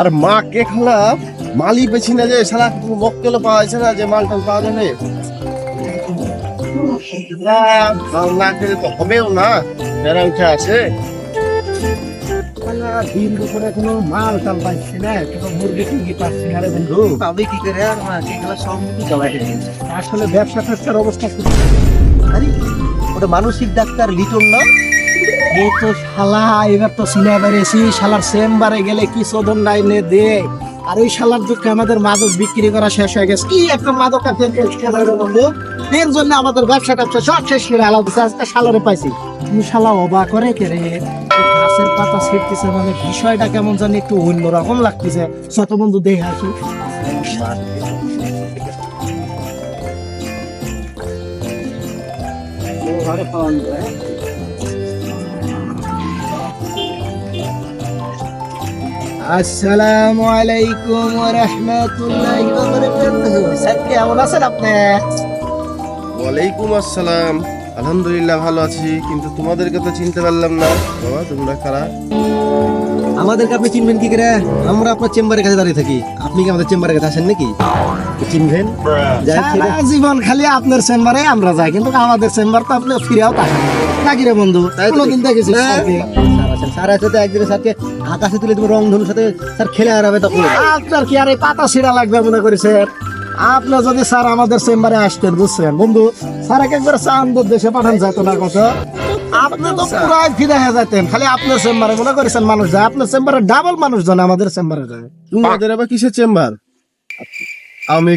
আর মা কে খালাম মালই পেছি না যে সারা মক্কেলও পাওয়া যাচ্ছে না যে মাল টাল পাওয়া যাবে মাল না খেলে তো হবেও না যারা উঠে আছে দিন দুপুরে কোনো মাল টাল পাচ্ছি না কোনো মুরগি টুরগি পাচ্ছি না রে বন্ধু। কি করে? আর এগুলো সব চালাই আসলে ব্যবসা ট্যাবসার অবস্থা আরে ওটা মানসিক ডাক্তার লিটন না? এই তো শালা এবার তো সিনেমা বেরিয়েছি শালার চেম্বারে গেলে কি শোধন লাইনে দে। আর ওই শালার দুঃখে আমাদের মাদক বিক্রি করা শেষ হয়ে গেছে। কি একটা মাদক এর জন্য আমাদের ব্যবসা ট্যাবসা সব শেষ করে আলাদা আজকে শালারে পাইছি। তুমি শালা অবাক করে কে রে? গাছের পাতা ছিটতেছে মানে বিষয়টা কেমন জানি একটু অন্যরকম লাগতেছে। ছোট বন্ধু দেখে আসি। আসসালামু আলাইকুম ওয়া রাহমাতুল্লাহি ওয়া বারাকাতুহু। স্যার, কেমন আছেন আপনি? ওয়ালাইকুম আসসালাম। আলহামদুলিল্লাহ ভালো আছি কিন্তু তোমাদেরকে তো চিনতে পারলাম না। বাবা তোমরা কারা? আমাদেরকে আপনি চিনবেন কি করে? আমরা আপনার চেম্বারের কাছে দাঁড়িয়ে থাকি। আপনি কি আমাদের চেম্বারের কাছে আসেন নাকি? চিনবেন? জীবন খালি আপনার চেম্বারে আমরা যাই কিন্তু আমাদের চেম্বার তো আপনি ফিরেও তাকান নাকি রে বন্ধু? তাই তো কোনোদিন দেখেছি স্যার আছেন আছে তো একদিনে স্যারকে আকাশে তুলে তুমি রং ধনুর সাথে স্যার খেলে হারাবে তখন। আপনার কি আর এই পাতা ছিঁড়া লাগবে মনে করেছেন আপনি যদি স্যার আমাদের চেম্বারে আসতেন বুঝছেন? বন্ধু স্যার এক একবার চান্দের দেশে পাঠান যেত না কত? আপনি তো পুরাই ফিরে হয়ে যেতেন খালি আপনার চেম্বারে মনে করেছেন মানুষ যায় আপনার চেম্বারে ডাবল মানুষ জন আমাদের চেম্বারে যায়। তোমাদের আবার কিসের চেম্বার?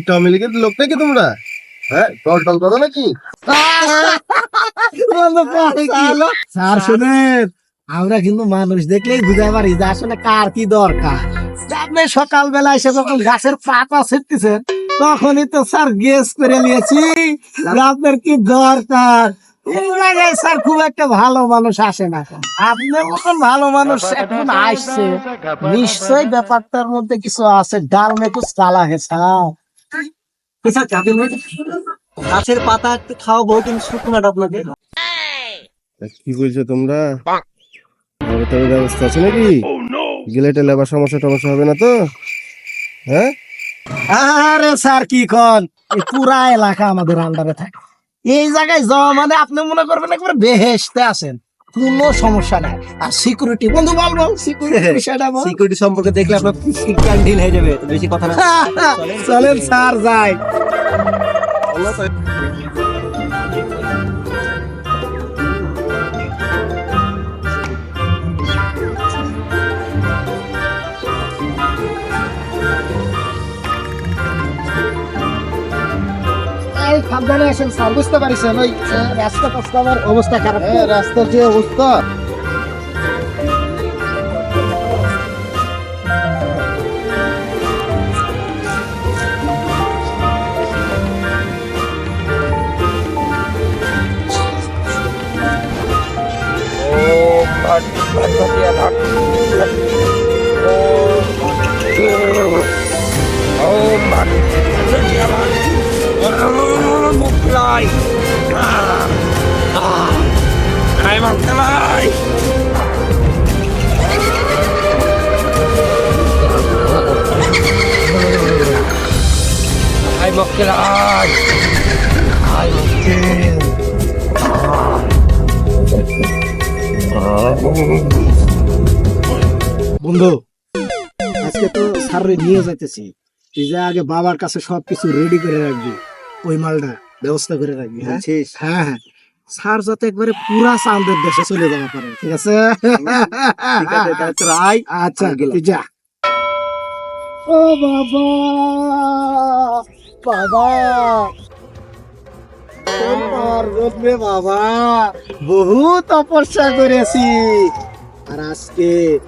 টাওয়ামী লীগের লোক নাকি তোমরা? হ্যাঁ দল টল করো নাকি? স্যার শুনেন আমরা কিন্তু মানুষ দেখলেই বুঝতে পারি যে আসলে কার কি দরকার। যে আপনি সকালবেলা এসে যখন গাছের পাতা ছিটতেছেন তখনই তো স্যার গেস করে নিয়েছি আপনার কি দরকার? এই জায়গায় স্যার খুব একটা ভালো মানুষ আসে না। আপনার মতন ভালো মানুষ এখন আসছে। নিশ্চয়ই ব্যাপারটার মধ্যে কিছু আছে। ডাল হে স্যার গাছের পাতা একটু খাওয়াবো কিন্তু শুকনাটা আপনাকে। কি বলছো তোমরা? ব্যবস্থা আছে নাকি? গেলে টেলে আবার সমস্যা টমস্যা হবে না তো? হ্যাঁ? আরে স্যার কি কন? এই পুরা এলাকা আমাদের আন্ডারে থাকে। এই জায়গায় যাওয়া মানে আপনি মনে করবেন একবার বেহেসতে আসেন। কোনো সমস্যা নাই। আর সিকিউরিটি বন্ধু বল বল সিকিউরিটি বিষয়টা বল। সিকিউরিটি সম্পর্কে দেখলে আপনার ক্যান্ডিল হয়ে যাবে বেশি কথা না। চলেন স্যার যাই। সাবধানে আসেন স্যার বুঝতে পারিছেন ওই রাস্তা পাস্তার অবস্থা খারাপ। হ্যাঁ রাস্তার যে অবস্থা। বন্ধু, আজকে তো স্যারে নিয়ে যাইতেছি। তুই যা আগে বাবার কাছে সবকিছু রেডি করে রাখবি। ওই মালটা ব্যবস্থা করে রাখবি হ্যাঁ? হ্যাঁ হ্যাঁ। স্যার যাতে একবারে পুরা চাঁদের দেশে চলে যাওয়া পারে ঠিক আছে? আচ্ছা যা। ও বাবা বাবা। বাবা বহু তপস্যা করেছি। আর আজকে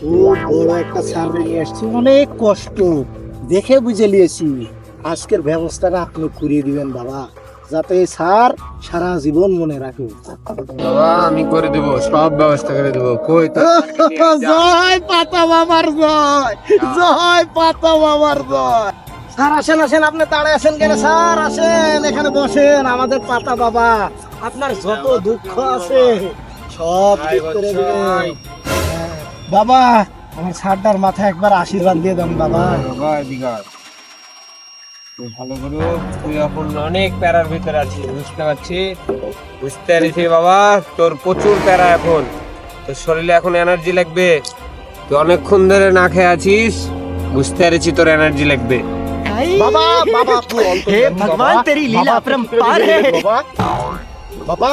খুব বড় একটা সার্ভে নিয়ে আসছি অনেক কষ্ট দেখে বুঝে নিয়েছি। আজকের ব্যবস্থাটা আপনি করিয়ে দিবেন বাবা। যাতে স্যার সারা জীবন মনে রাখে। বাবা আমি করে দেবো সব ব্যবস্থা করে দেবো। কই জয় পাতা বাবার জয়। জয় পাতা বাবার জয়। স্যার আসেন আসেন আপনি তাড়ে আসেন কেন? স্যার আসেন এখানে বসেন আমাদের পাতা বাবা। আপনার যত দুঃখ আছে সব ঠিক করে দিবেন। বাবা আমার স্যারটার মাথায় একবার আশীর্বাদ দিয়ে দেন বাবা। বাবা এদিকে ভালো তুই এখন অনেক প্যারার ভিতরে আছিস বুঝতে পারছি? বুঝতে বাবা তোর প্রচুর প্যারা এখন। তোর শরীরে এখন এনার্জি লাগবে। তুই অনেকক্ষণ ধরে না খেয়ে আছিস বুঝতে পারছি তোর এনার্জি লাগবে। বাবা বাবা হে ভগবান তেরি লীলা হে। বাবা। বাবা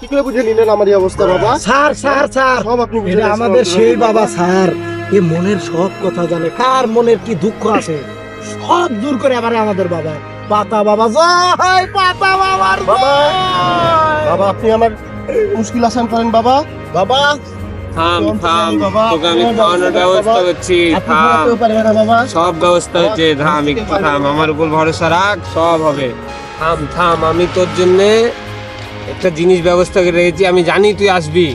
কি করে বুঝে নিলেন আমার অবস্থা বাবা? Sir sir sir. সব আপনি আমাদের সেই বাবা স্যার। এ মনের সব কথা জানে। কার মনের কি দুঃখ আছে? সব দূর করে আবার আমাদের বাবা। পাতা বাবা জয়! পাতা বাবার বাবা বাবা আপনি আমার মুশকিল আসান করেন বাবা। বাবা থাম থাম তোকে আমি খাওয়ানোর ব্যবস্থা ব্যবস্থা করছি থাম। ঘুমাতেও পারবেন না বাবা। সব ব্যবস্থা হচ্ছে থাম একটু থাম। আমার উপর ভরসা রাখ সব হবে। থাম থাম আমি তোর জন্য একটা জিনিস ব্যবস্থা করে রেখেছি আমি জানি তুই আসবি।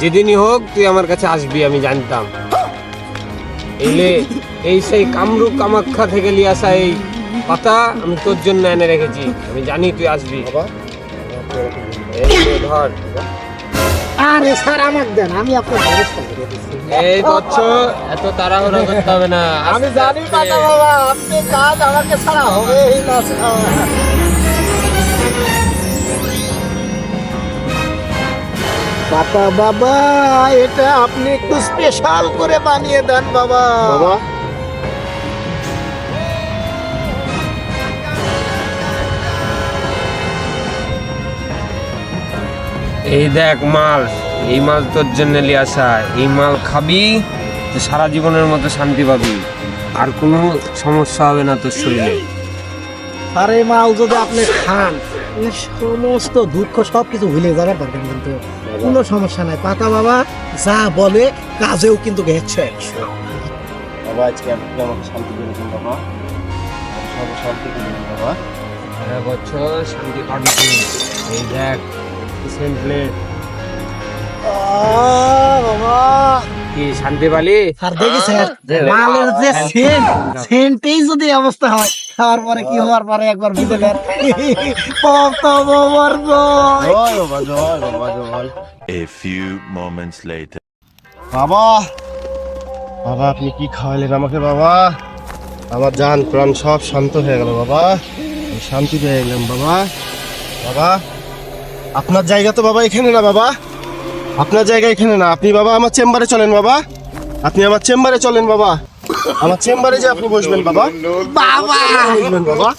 যেদিনই হোক তুই আমার কাছে আসবি আমি জানতাম। এলে এই সেই কামরূপ কামাখ্যা থেকে নিয়ে আসা এই পাতা আমি তোর জন্য এনে রেখেছি। আমি জানি তুই আসবি। বাবা। এই নে ধর। আরে স্যার আমাকে দেন আমি আপনার ব্যবস্থা করে দিচ্ছি। এই বচ্চ এত তাড়াহুড়া করতে হবে না। আমি জানি পাতা বাবা আপনি কাজ আমাকে ছাড়া হবেই না পাতা বাবা এটা আপনি একটু স্পেশাল করে বানিয়ে দেন বাবা। বাবা? এই দেখ মাল এই মাল তোর জন্য নিয়ে আসা। এই মাল খাবি তো সারা জীবনের মতো শান্তি পাবি। আর কোনো সমস্যা হবে না তোর শরীরে। আর এই মাল যদি আপনি খান সমস্ত দুঃখ সব কিছু ভুলে যাবে পারবেন কিন্তু। কোনো সমস্যা নাই। পাতা বাবা যা বলে কাজেও কিন্তু গেছে বাবা আজকে আপনি আমাকে শান্তি করে দিন বাবা। সব শান্তি করে দিন বাবা। সারা বছর শান্তি এই দেখ প্লেট বাবা। কি শান্তি পালি দেখি স্যার। মালের যে সেন্ট সেন্টেই যদি অবস্থা হয় খাওয়ার পরে কি হওয়ার পরে একবার কত বাবার জয়। বাবা জয় বাবা জয়। A few moments later. বাবা বাবা আপনি কি খাওয়াইলেন আমাকে বাবা? আমার জান প্রাণ সব শান্ত হয়ে গেল বাবা। শান্তি পেয়ে গেলাম বাবা। বাবা আপনার জায়গা তো বাবা এখানে না বাবা। আপনার জায়গা এখানে না। আপনি বাবা আমার চেম্বারে চলেন বাবা। আপনি আমার চেম্বারে চলেন বাবা। আমার চেম্বারে যে আপনি বসবেন বাবা। বাবা। বসবেন বাবা